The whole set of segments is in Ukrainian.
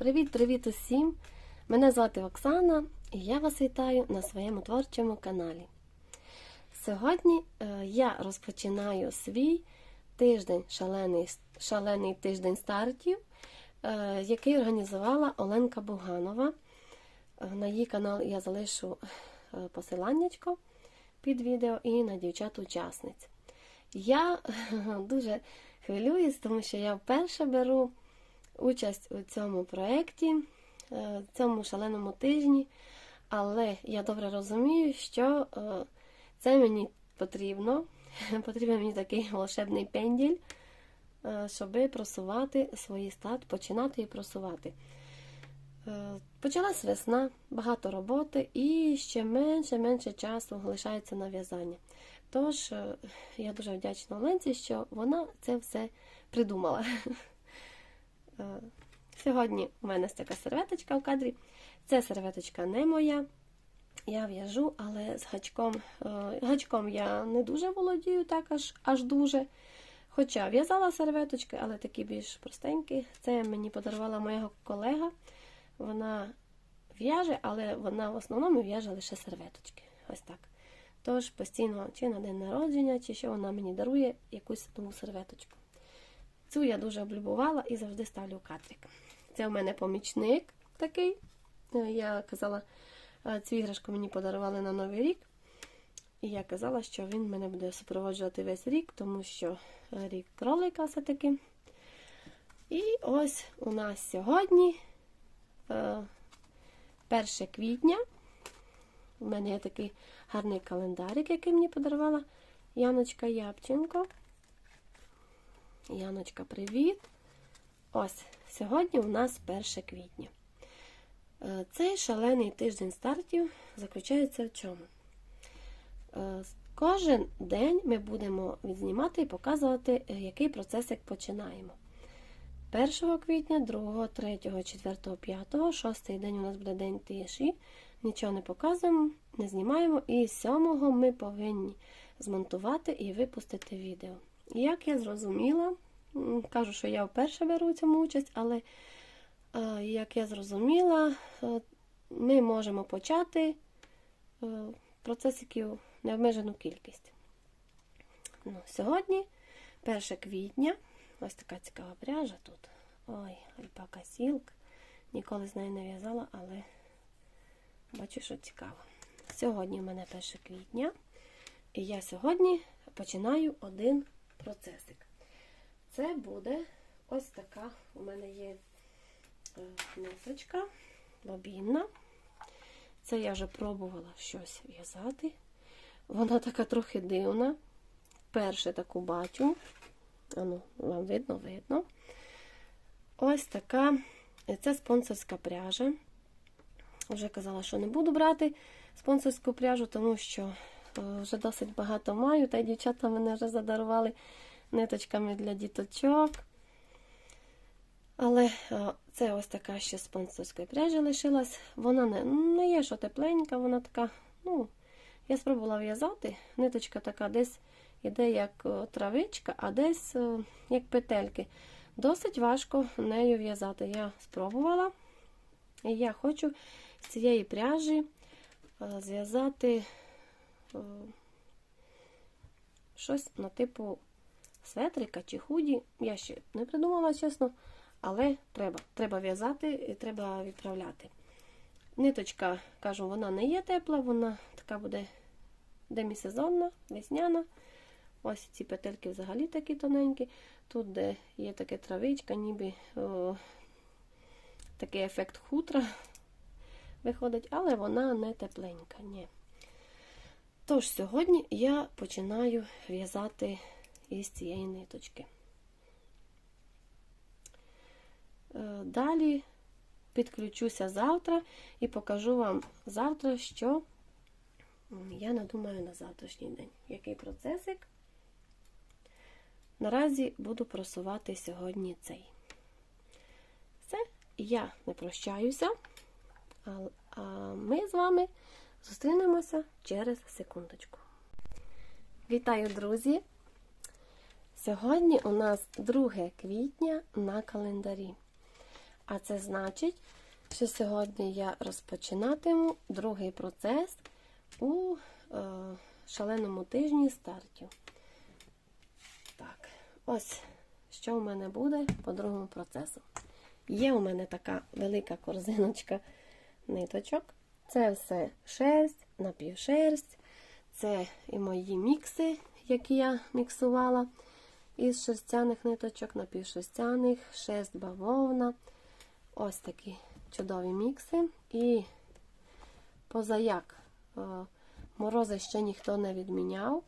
Привіт-привіт усім! Мене звати Оксана і я вас вітаю на своєму творчому каналі. Сьогодні е, я розпочинаю свій тиждень, шалений, шалений тиждень стартів, е, який організувала Оленка Буганова. Е, На її канал я залишу посиланнячко під відео і на дівчат-учасниць. Я дуже хвилююсь, тому що я вперше беру участь у цьому проєкті, е, цьому шаленому тижні, але я добре розумію, що е, це мені потрібно. Потрібен мені такий волшебний пенділь, е, щоб просувати свої стат, починати і просувати. Почалась весна, багато роботи і ще менше-менше часу лишається на в'язання. Тож я дуже вдячна Оленці, що вона це все придумала. Е, Сьогодні у мене така серветочка в кадрі. Ця серветочка не моя. Я в'яжу, але з гачком. е, Гачком я не дуже володію, так аж аж дуже. Хоча в'язала серветочки, але такі більш простенькі. Це мені подарувала моя колега. Вона в'яже, але вона в основному в'яже лише серветочки. Ось так. Тож постійно чи на день народження, чи що вона мені дарує якусь нову серветочку. Цю я дуже облюбувала і завжди ставлю в кадрик. Це у мене помічник такий. Е, Я казала, е, цю іграшку мені подарували на Новий рік. І я казала, що він мене буде супроводжувати весь рік, тому що е, рік кролика все-таки. І ось у нас сьогодні е, 1 квітня. У мене є такий гарний календарик, який мені подарувала Яночка Япченко. Яночка, привіт! Ось, сьогодні у нас 1 квітня. Е, Цей шалений тиждень стартів заключається в чому? Е, Кожен день ми будемо відзнімати і показувати, е, який процесик починаємо. 1 квітня, 2, 3, 4, 5, 6 день у нас буде день тиші. Нічого не показуємо, не знімаємо. І 7 ми повинні змонтувати і випустити відео. Як я зрозуміла, кажу, що я вперше беру у цьому участь, але е, як я зрозуміла, е, ми можемо почати е, процесиків необмежену кількість. Ну, сьогодні, 1 квітня, ось така цікава пряжа тут. Ой, альпака сілк. Ніколи з нею не в'язала, але бачу, що цікаво. Сьогодні у мене 1 квітня, і я сьогодні починаю один процесик. Це буде ось така у мене є е, ниточка, бобінна. Це я вже пробувала щось в'язати. Вона така трохи дивна. Перше таку бачу. Ану, вам видно, видно. Ось така. Це спонсорська пряжа. Вже казала, що не буду брати спонсорську пряжу, тому що е, вже досить багато маю, та й дівчата мене вже задарували ниточками для діточок. Але е, це ось така ще спонсорська пряжа лишилась. Вона не, не є, що тепленька, вона така, ну, я спробувала в'язати. Ниточка така десь іде як е, травичка, а десь е, як петельки. Досить важко нею в'язати. Я спробувала. І я хочу з цієї пряжі е, зв'язати е, щось на типу светрика чи худі. Я ще не придумала, чесно, але треба. Треба в'язати і треба відправляти. Ниточка, кажу, вона не є тепла, вона така буде демісезонна, весняна. Ось ці петельки взагалі такі тоненькі. Тут, де є таке травичка, ніби о, такий ефект хутра виходить, але вона не тепленька. Ні. Тож, сьогодні я починаю в'язати із цієї ниточки. Е, Далі підключуся завтра і покажу вам завтра, що я надумаю на завтрашній день. Який процесик. Наразі буду просувати сьогодні цей. Все, я не прощаюся, а, а ми з вами зустрінемося через секундочку. Вітаю, друзі! Сьогодні у нас 2 квітня на календарі. А це значить, що сьогодні я розпочинатиму другий процес у е, шаленому тижні стартів. Так, ось що у мене буде по другому процесу. Є у мене така велика корзиночка ниточок. Це все шерсть, напівшерсть. Це і мої мікси, які я міксувала із шерстяних ниточок, напівшерстяних, шерсть бавовна. Ось такі чудові мікси. І позаяк е, морози ще ніхто не відміняв,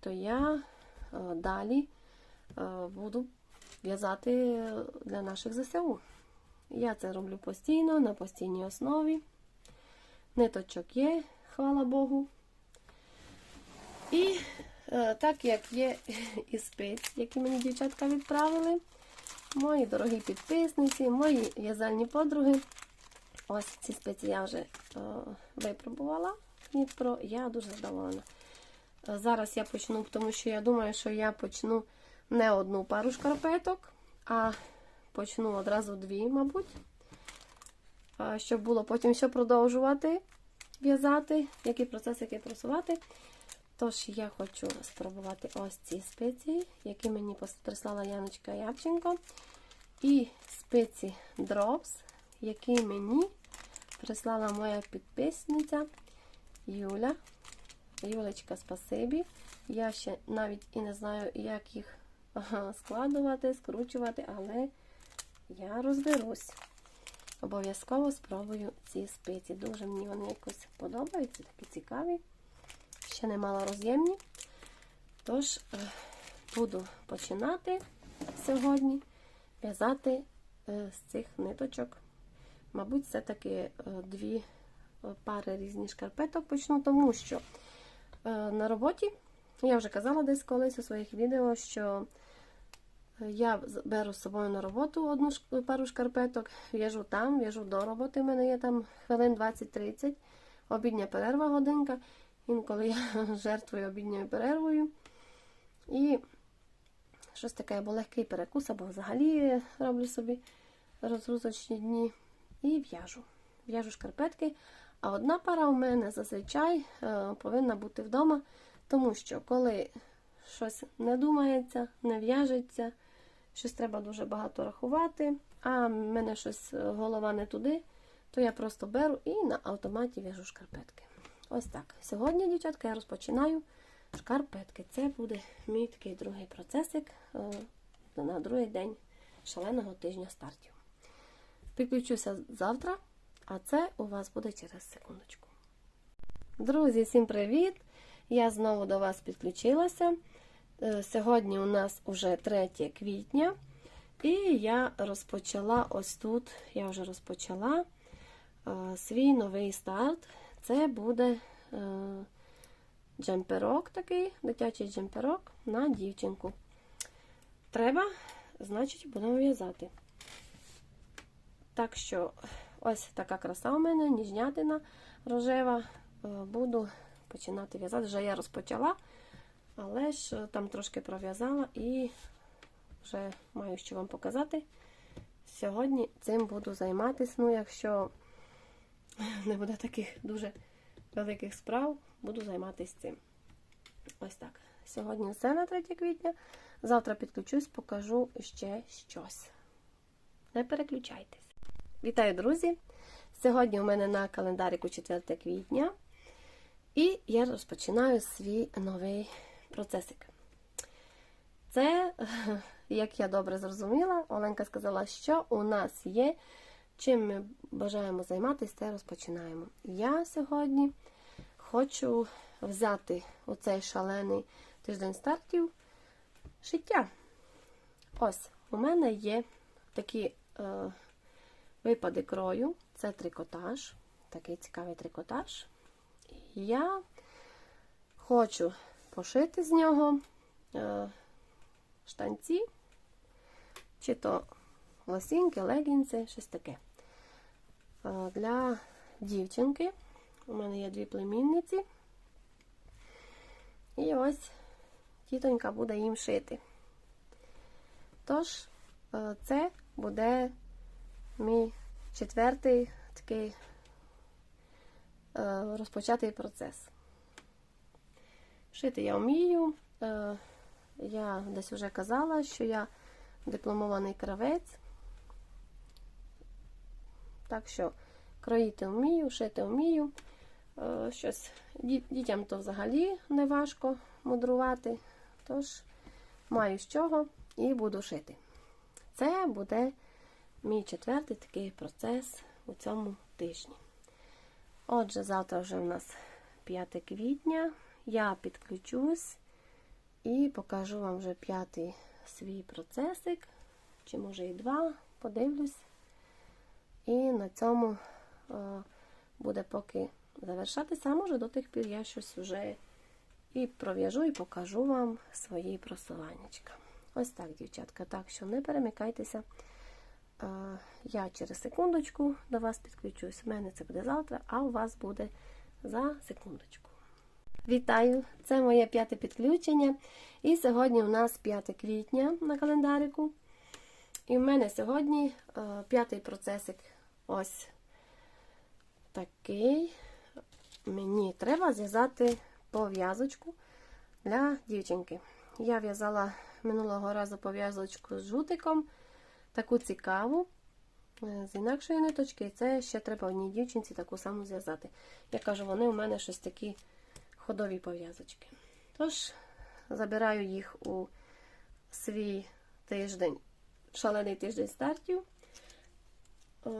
то я е, далі е, буду в'язати для наших ЗСУ. Я це роблю постійно, на постійній основі. Ниточок є, хвала Богу. І е, так як є і спиць, які мені дівчатка відправили, мої дорогі підписниці, мої в'язальні подруги. Ось ці спиці я вже е, випробувала. Дніпро, я дуже задоволена. Е, зараз я почну, тому що я думаю, що я почну не одну пару шкарпеток, а почну одразу дві, мабуть. Е, щоб було потім ще продовжувати в'язати, який процес, який просувати. Тож я хочу спробувати ось ці спеції, які мені прислала Яночка Явченко. І спеці Drops, які мені прислала моя підписниця Юля. Юлечка, спасибі. Я ще навіть і не знаю, як їх складувати, скручувати, але я розберусь. Обов'язково спробую ці спиці. Дуже мені вони якось подобаються, такі цікаві. Ще не мала роз'ємні. Тож, буду починати сьогодні в'язати з цих ниточок. Мабуть, все-таки дві пари різних шкарпеток почну, тому що на роботі, я вже казала десь колись у своїх відео, що я беру з собою на роботу одну пару шкарпеток, в'яжу там, в'яжу до роботи. У мене є там хвилин 20-30, обідня перерва годинка. Інколи я жертвую обідньою перервою. І щось таке, або легкий перекус, або взагалі роблю собі розгрузочні дні. І в'яжу. В'яжу шкарпетки. А одна пара у мене зазвичай повинна бути вдома, тому що коли щось не думається, не в'яжеться, щось треба дуже багато рахувати, а в мене щось голова не туди, то я просто беру і на автоматі в'яжу шкарпетки. Ось так. Сьогодні, дівчатка, я розпочинаю шкарпетки. Це буде мій такий другий процесик на другий день шаленого тижня стартів. Підключуся завтра, а це у вас буде через секундочку. Друзі, всім привіт! Я знову до вас підключилася. Сьогодні у нас вже 3 квітня, і я розпочала ось тут, я вже розпочала свій новий старт. Це буде джемперок такий, дитячий джемперок на дівчинку. Треба, значить, будемо в'язати. Так що, ось така краса у мене, ніжнятина рожева. Буду починати в'язати. Вже я розпочала, але ж там трошки пров'язала і вже маю що вам показати. Сьогодні цим буду займатися. Ну, якщо не буде таких дуже великих справ, буду займатися цим. Ось так. Сьогодні все на 3 квітня. Завтра підключусь, покажу ще щось. Не переключайтесь. Вітаю, друзі! Сьогодні у мене на календаріку 4 квітня. І я розпочинаю свій новий процесик. Це, як я добре зрозуміла, Оленка сказала, що у нас є, чим ми бажаємо займатися, це розпочинаємо. Я сьогодні хочу взяти оцей шалений тиждень стартів шиття. Ось, у мене є такі е, випади крою, це трикотаж, такий цікавий трикотаж. Я хочу пошити з нього е, штанці, чи то лосінки, легінси, щось таке. Е, для дівчинки у мене є дві племінниці. І ось тітонька буде їм шити. Тож, е, це буде мій четвертий такий розпочатий процес. Шити я вмію. Е, я десь вже казала, що я дипломований кравець. Так що кроїти вмію, шити вмію. Е, Щось дітям то взагалі не важко мудрувати. Тож маю з чого і буду шити. Це буде мій четвертий такий процес у цьому тижні. Отже, завтра вже у нас 5 квітня. Я підключусь і покажу вам вже п'ятий свій процесик, чи може і два, подивлюсь. І на цьому е, буде поки завершатися, а може до тих пір я щось вже і пров'яжу, і покажу вам свої просуваннячка. Ось так, дівчатка. Так що не перемикайтеся. Е, Я через секундочку до вас підключусь. У мене це буде завтра, а у вас буде за секундочку. Вітаю! Це моє п'яте підключення. І сьогодні у нас 5 квітня на календарику. І в мене сьогодні е, п'ятий процесик ось такий. Мені треба зв'язати пов'язочку для дівчинки. Я в'язала минулого разу пов'язочку з жутиком, таку цікаву, е, з інакшої ниточки, і це ще треба одній дівчинці таку саму зв'язати. Я кажу, вони у мене щось такі ходові пов'язочки. Тож, забираю їх у свій тиждень, шалений тиждень стартів.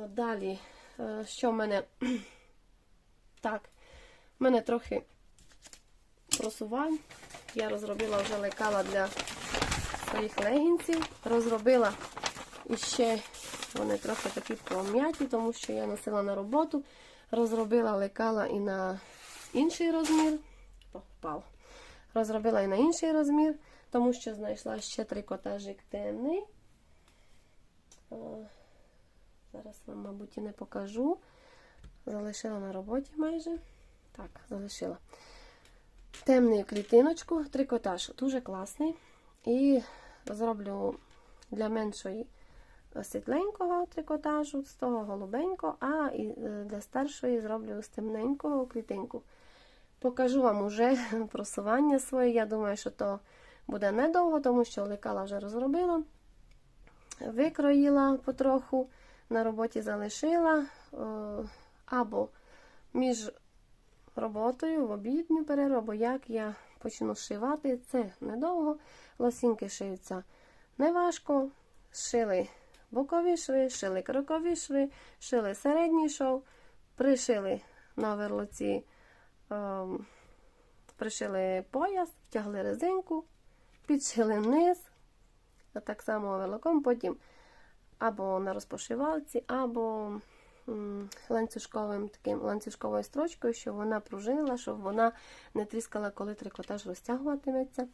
Далі, е, що в мене так, в мене трохи просувань. Я розробила вже лекала для своїх легінців. Розробила іще вони трохи такі пом'яті, тому що я носила на роботу. Розробила лекала і на інший розмір. О, впав. Розробила і на інший розмір, тому що знайшла ще трикотажик темний. О, Зараз вам, мабуть, і не покажу. Залишила на роботі майже. Так, залишила. Темну клітиночку, трикотаж дуже класний. І зроблю для меншої світленького трикотажу, з того голубенького, а е, для старшої зроблю з темненького клітинку. Покажу вам уже просування своє. Я думаю, що то буде недовго, тому що лекала вже розробила. Викроїла потроху, на роботі залишила. е, Або між роботою в обідню переробу, як я почну шивати, це недовго. Лосінки шиються неважко. Шили бокові шви, шили крокові шви, шили середній шов, пришили на верлоці, пришили пояс, втягли резинку, підшили низ, так само верлоком, потім або на розпошивалці, або ланцюжковим таким ланцюжковою строчкою, щоб вона пружинила, щоб вона не тріскала, коли трикотаж розтягуватиметься.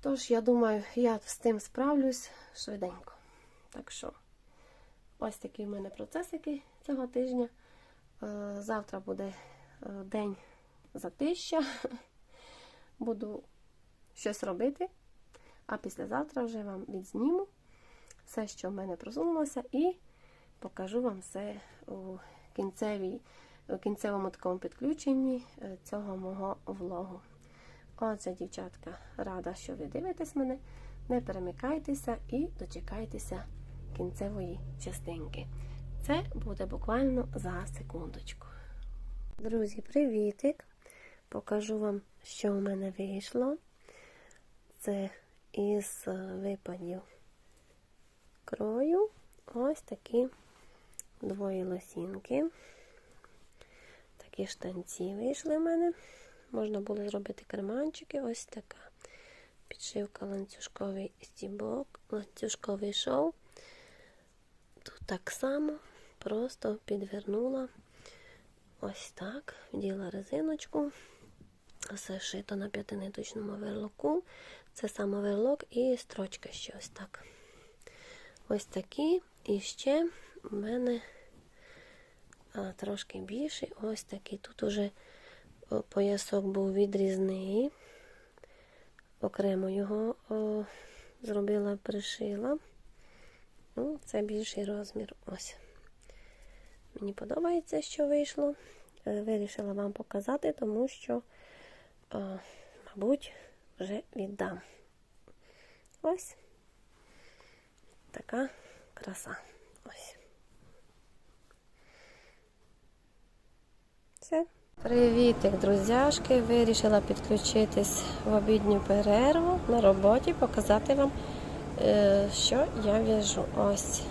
Тож, я думаю, я з тим справлюсь швиденько. Так що, ось такі в мене процесики цього тижня. Е, Завтра буде день затища. Буду щось робити, а післязавтра вже вам відзніму все, що в мене просунулося, і покажу вам все у, кінцевій, у кінцевому такому підключенні е, цього мого влогу. Отже, дівчатка, рада, що ви дивитесь мене. Не перемикайтеся і дочекайтеся кінцевої частинки. Це буде буквально за секундочку. Друзі, привітик! Покажу вам, що у мене вийшло. Це із випадів крою ось такі двоє лосінки. Такі штанці вийшли в мене. Можна було зробити карманчики. Ось така підшивка ланцюжковий стібок, ланцюжковий шов. Тут так само просто підвернула ось так, вділа резиночку. Все шито на п'ятиниточному верлоку. Це саме верлок і строчка ще ось так. Ось такі. І ще в мене а, трошки більший. Ось такий. Тут уже поясок був відрізний. Окремо його о, зробила, пришила. Ну, це більший розмір. Ось. Мені подобається, що вийшло. Е, Вирішила вам показати, тому що, е, мабуть, вже віддам. Ось така краса. Ось. Все. Привітик, друзяшки! Вирішила підключитись в обідню перерву на роботі, показати вам, е, що я в'яжу. Ось.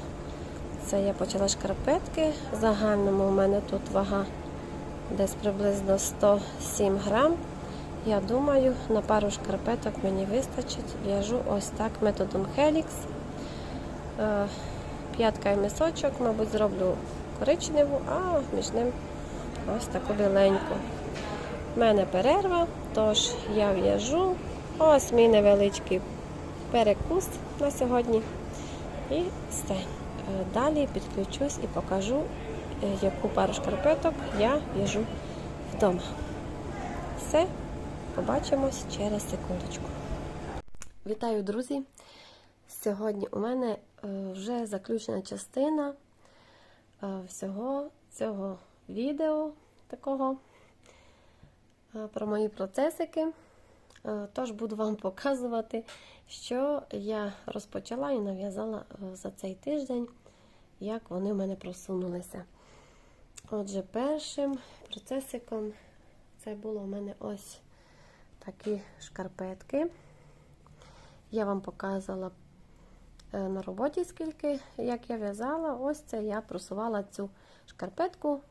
Це я почала шкарпетки. Загальному у мене тут вага десь приблизно 107 грам. Я думаю, на пару шкарпеток мені вистачить. В'яжу ось так методом Helix. Е, П'ятка і мисочок, мабуть, зроблю коричневу, а між ним ось таку біленьку. У мене перерва, тож я в'яжу. Ось мій невеличкий перекус на сьогодні. І все. Е, Далі підключусь і покажу, е, яку пару шкарпеток я в'яжу вдома. Все, побачимось через секундочку. Вітаю, друзі! Сьогодні у мене е, вже заключена частина всього цього відео такого про мої процесики. Е, Тож буду вам показувати, що я розпочала і нав'язала е, за цей тиждень, як вони в мене просунулися. Отже, першим процесиком це було у мене ось такі шкарпетки. Я вам показувала е, на роботі, скільки, як я в'язала, ось це я просувала цю шкарпетку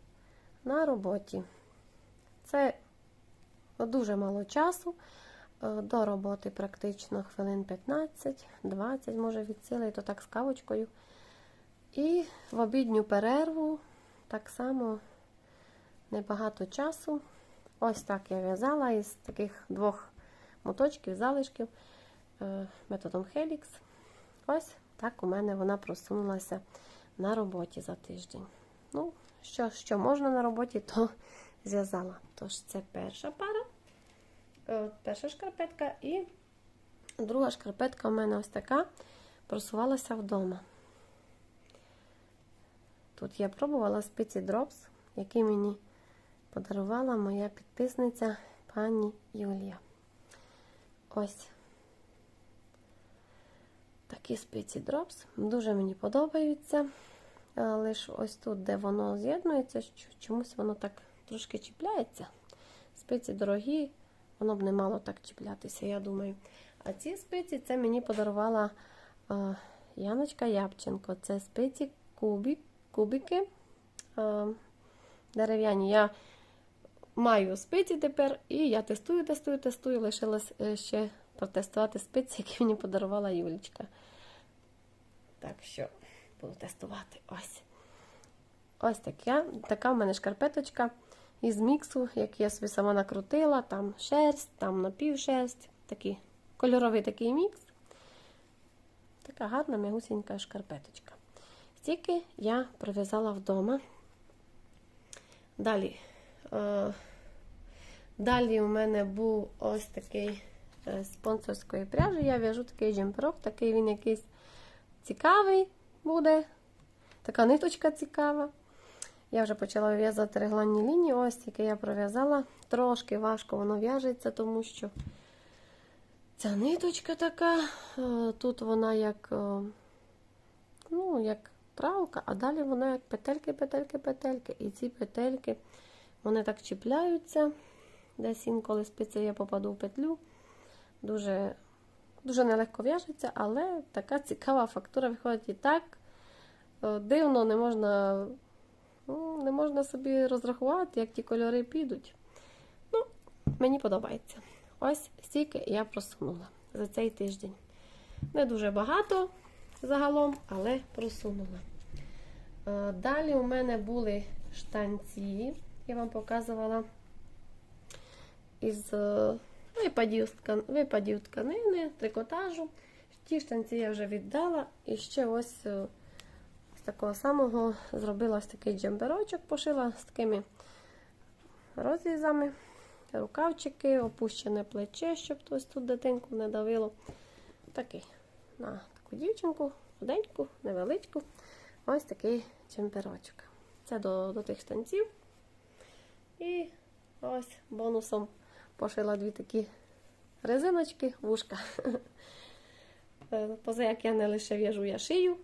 на роботі. Це дуже мало часу. Е, До роботи практично хвилин 15-20, може від сили, то так з кавочкою. І в обідню перерву так само небагато часу. Ось так я в'язала із таких двох моточків, залишків е, методом Helix. Ось так у мене вона просунулася на роботі за тиждень. Ну, що, що можна на роботі, то зв'язала. Тож, це перша пара, перша шкарпетка, і друга шкарпетка у мене ось така просувалася вдома. Тут я пробувала спиці Drops, які мені подарувала моя підписниця пані Юлія. Ось такі спиці Drops. Дуже мені подобаються. Ж ось тут, де воно з'єднується, чомусь воно так трошки чіпляється. Спиці дорогі, воно б не мало так чіплятися, я думаю. А ці спиці це мені подарувала е, Яночка Япченко. Це спиці кубик, кубики е, дерев'яні. Я маю спиці тепер, і я тестую, тестую, тестую. Лишилось е, ще протестувати спиці, які мені подарувала Юлічка. Так що буду тестувати. Ось. Ось така, така в мене шкарпеточка із міксу, який я собі сама накрутила. Там шерсть, там напівшерсть. Такий кольоровий такий мікс. Така гарна м'ягусінька шкарпеточка. Стільки я пров'язала вдома. Далі. Е, далі у мене був ось такий е, спонсорської пряжі. Я в'яжу такий джемперок, такий він якийсь цікавий буде. Така ниточка цікава. Я вже почала в'язати регланні лінії, ось яке я пров'язала. Трошки важко воно в'яжеться, тому що ця ниточка така, е, тут вона як, е, ну, як травка, а далі вона як петельки, петельки, петельки. І ці петельки вони так чіпляються. Десь інколи спиці я попаду в петлю. Дуже дуже нелегко в'яжеться, але така цікава фактура виходить і так. е, Дивно, не можна ну, не можна собі розрахувати, як ті кольори підуть. Ну, Мені подобається. Ось стільки я просунула за цей тиждень. Не дуже багато загалом, але просунула. Е, Далі у мене були штанці, я вам показувала із е, випадів, випадів тканини, трикотажу. Ті штанці я вже віддала. І ще ось е, такого самого зробила ось такий джемперочок, пошила з такими розрізами, рукавчики, опущене плече, щоб хтось тут дитинку не давило. Такий на таку дівчинку худеньку, невеличку. Ось такий чемперочок. Це до, до тих штанців. І ось бонусом пошила дві такі резиночки, вушка. Поза як я не лише в'яжу, я шию,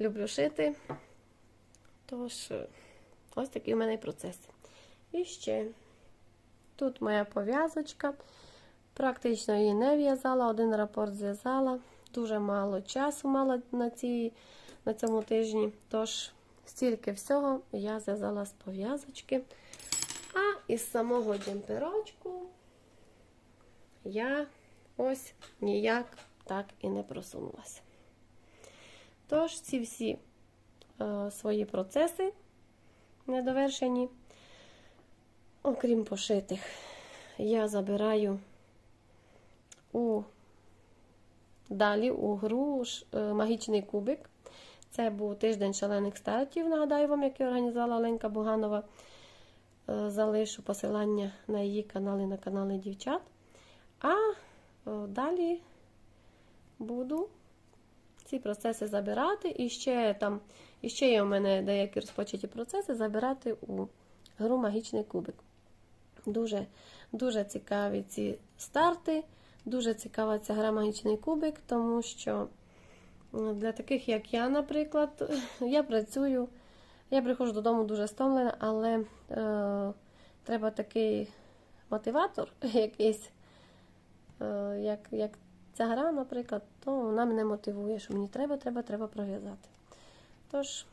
люблю шити. Тож, ось такий у мене процес. І ще тут моя пов'язочка. Практично її не в'язала, один рапорт зв'язала. Дуже мало часу мала на, цій, на цьому тижні. Тож, стільки всього я зв'язала з пов'язочки. А із самого джемперочку я ось ніяк так і не просунулася. Тож, ці всі е, свої процеси недовершені, окрім пошитих, я забираю у далі у гру е, магічний кубик. Це був тиждень шалених стартів. Нагадаю вам, який організувала Оленка Буганова. Е, Залишу посилання на її канали, на канали дівчат. А е, далі буду ці процеси забирати. І ще там, і ще є у мене деякі розпочаті процеси забирати у гру Магічний кубик. Дуже, дуже цікаві ці старти. Дуже цікава ця гра Магічний кубик, тому що для таких, як я, наприклад, я працюю, я приходжу додому дуже стомлена, але е, треба такий мотиватор якийсь, е, як, як ця гра, наприклад, то вона мене мотивує, що мені треба, треба, треба пров'язати. Тож,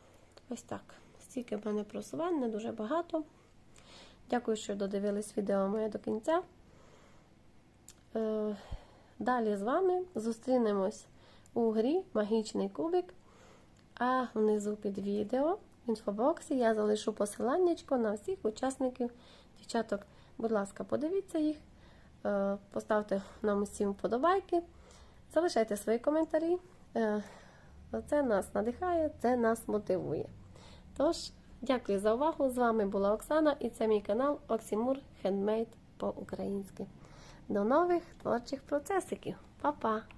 ось так. Стільки в мене просувань, не дуже багато. Дякую, що додивились відео моє до кінця. Е, Далі з вами зустрінемось у грі Магічний кубик. А внизу під відео в інфобоксі я залишу посиланнячко на всіх учасників дівчаток. Будь ласка, подивіться їх, е, поставте нам усім вподобайки, залишайте свої коментарі. Е, Це нас надихає, це нас мотивує. Тож, дякую за увагу. З вами була Оксана і це мій канал Оксімур Хендмейд по-українськи. До нових творчих процесиків. Па-па!